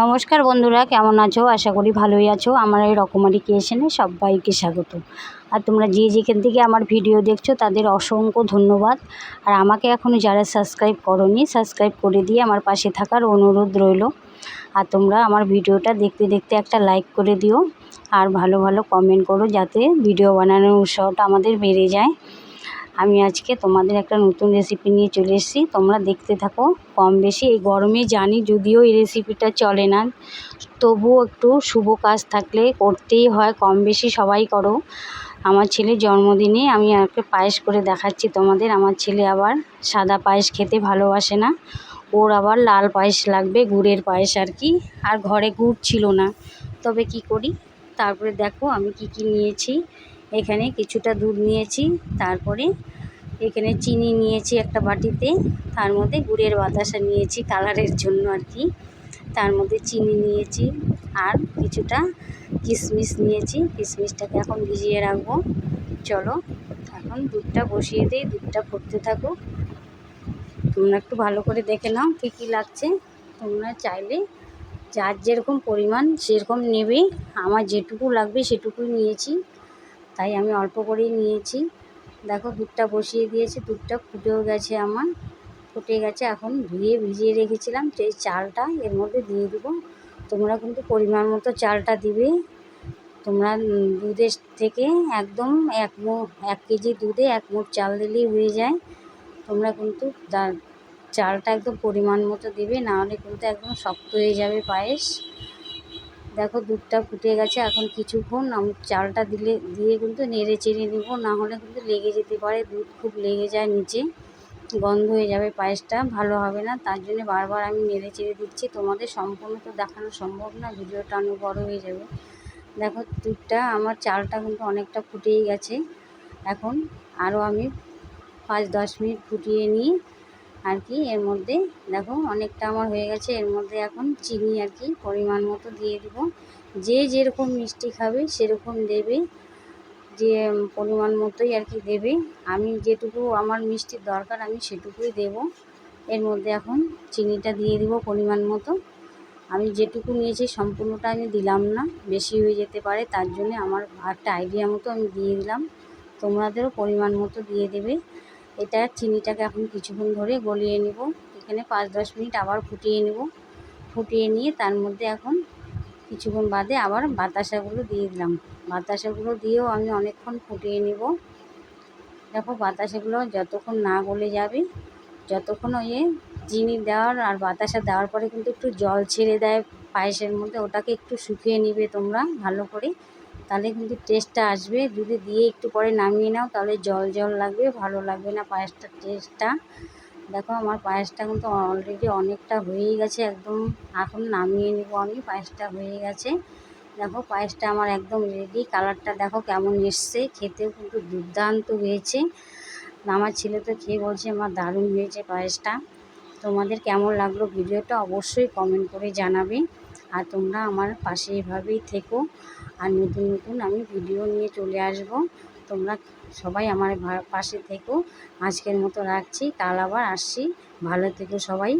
নমস্কার বন্ধুরা, কেমন আছো? আশা করি ভালোই আছো। আমার এই রকমারি ক্রিয়েশনে সবাইকে স্বাগত। আর তোমরা যে যেখান থেকে আমার ভিডিও দেখছ, তাদের অসংখ্য ধন্যবাদ। আর আমাকে এখনও যারা সাবস্ক্রাইব করনি সাবস্ক্রাইব করে দিয়ে আমার পাশে থাকার অনুরোধ রইল। আর তোমরা আমার ভিডিওটা দেখতে দেখতে একটা লাইক করে দিও। আর ভালো ভালো কমেন্ট করো যাতে ভিডিও বানানোর উৎসাহটা আমাদের বেড়ে যায়। আমি আজকে তোমাদের একটা নতুন রেসিপি নিয়ে চলে এসেছি। তোমরা দেখতে থাকো কম বেশি। এই গরমে জানি যদিও এই রেসিপিটা চলে না, তবুও একটু শুভ কাজ থাকলে করতেই হয়, কম বেশি সবাই করো। আমার ছেলের জন্মদিনে আমি একটা পায়েস করে দেখাচ্ছি তোমাদের। আমার ছেলে আবার সাদা পায়েস খেতে ভালোবাসে না। ওর আবার লাল পায়েস লাগবে, গুড়ের পায়েস আর কি। আর ঘরে গুড় ছিল না। তবে কি করি? তারপরে দেখো আমি কি কি নিয়েছি। এখানে কিছুটা দুধ নিয়েছি, তারপরে এখানে চিনি নিয়েছি একটা বাটিতে, তার মধ্যে গুড়ের বাতাসা নিয়েছি কালারের জন্য আর কি। তার মধ্যে চিনি নিয়েছি আর কিছুটা কিশমিশ নিয়েছি, কিশমিশটাকে এখন ভিজিয়ে রাখব। চলো, এখন দুধটা বসিয়ে দিই, দুধটা ফুটতে থাকুক। তোমরা একটু ভালো করে দেখে নাও কী কী লাগছে। তোমরা চাইলে যার যেরকম পরিমাণ সেরকম নেবে। আমার যেটুকু লাগবে সেটুকুই নিয়েছি। তাই আমি অল্প করেই নিয়েছি। দেখো, দুধটা বসিয়ে দিয়েছি, দুধটা ফুটেও গেছে আমার। ফুটে গেছে, এখন ধুয়ে ভিজিয়ে রেখেছিলাম সেই চালটা এর মধ্যে দিয়ে দেবো। তোমরা কিন্তু পরিমাণ মতো চালটা দিবে। তোমরা দুধের থেকে একদম এক মো, এক কেজি দুধে এক মুঠ চাল দিলেই হয়ে যায়। তোমরা কিন্তু চালটা একদম পরিমাণ মতো দেবে নাহলে কিন্তু একদম শক্ত হয়ে যাবে পায়েস। দেখো দুধটা ফুটে গেছে, এখন কিছুক্ষণ আমি চালটা দিলে, দিয়ে কিন্তু নেড়ে চেড়ে নেব, না হলে কিন্তু লেগে যেতে পারে, দুধ খুব লেগে যায় নিচে, গন্ধ হয়ে যাবে পায়েসটা, ভালো হবে না, তার জন্য বারবার আমি নেড়ে চেড়ে দিচ্ছি, তোমাদের সম্পূর্ণ তো দেখানো সম্ভব না, ভিডিওটা অনেক বড় হয়ে যাবে। দেখো দুধটা, আমার চালটা কিন্তু অনেকটা ফুটেই গেছে, এখন আরও আমি পাঁচ দশ মিনিট ফুটিয়ে নিই। আর কি, এর মধ্যে দেখো অনেকটা আমার হয়ে গেছে, এর মধ্যে এখন চিনি আর কি পরিমাণ মতো দিয়ে দেব। যে যেরকম মিষ্টি খাবে সেরকম দেবে, যে পরিমাণ মতোই আর কি দেবে। আমি যেটুকু, আমার মিষ্টির দরকার, আমি সেটুকুই দেব। এর মধ্যে এখন চিনিটা দিয়ে দেবো পরিমাণ মতো। আমি যেটুকু নিয়েছি সম্পূর্ণটা আমি দিলাম না, বেশি হয়ে যেতে পারে, তার জন্য আমার একটা আইডিয়া মতো আমি দিয়ে দিলাম। তোমাদেরও পরিমাণ মতো দিয়ে দেবে। এটা চিনিটাকে এখন কিছুক্ষণ ধরে গলিয়ে নেব। এখানে পাঁচ দশ মিনিট আবার ফুটিয়ে নেব। ফুটিয়ে নিয়ে তার মধ্যে এখন কিছুক্ষণ বাদে আবার বাতাসাগুলো দিয়ে দিলাম। বাতাসাগুলো দিয়েও আমি অনেকক্ষণ ফুটিয়ে নেব। দেখো বাতাসাগুলো যতক্ষণ না গলে যাবে, যতক্ষণ ওই চিনি দেওয়ার আর বাতাসা দেওয়ার পরে কিন্তু একটু জল ছেড়ে দেয় পায়েসের মধ্যে, ওটাকে একটু শুকিয়ে নিবে তোমরা ভালো করে। তাহলে কিন্তু টেস্টটা আসবে। যদি দিয়ে একটু পরে নামিয়ে নাও, তাহলে জল জল লাগবে, ভালো লাগবে না পায়েসটার টেস্টটা দেখো আমার পায়েসটা কিন্তু অলরেডি অনেকটা হয়েই গেছে একদম। এখন নামিয়ে নেব আমি, পায়েসটা হয়ে গেছে। দেখো পায়েসটা আমার একদম রেডি কালারটা দেখো কেমন এসছে। খেতেও কিন্তু দুর্দান্ত হয়েছে। আমার ছেলে তো খেয়ে বলছে আমার দারুণ হয়েছে পায়েসটা। তোমাদের কেমন লাগল ভিডিওটা অবশ্যই কমেন্ট করে জানাবে। আর তোমরা আমার পাশে এভাবেই থেকো। আর নতুন নতুন আমি ভিডিও নিয়ে চলে আসব। তোমরা সবাই আমার পাশে থেকো। আজকের মতো রাখছি। কাল আবার আসছি। ভালো থেকো সবাই।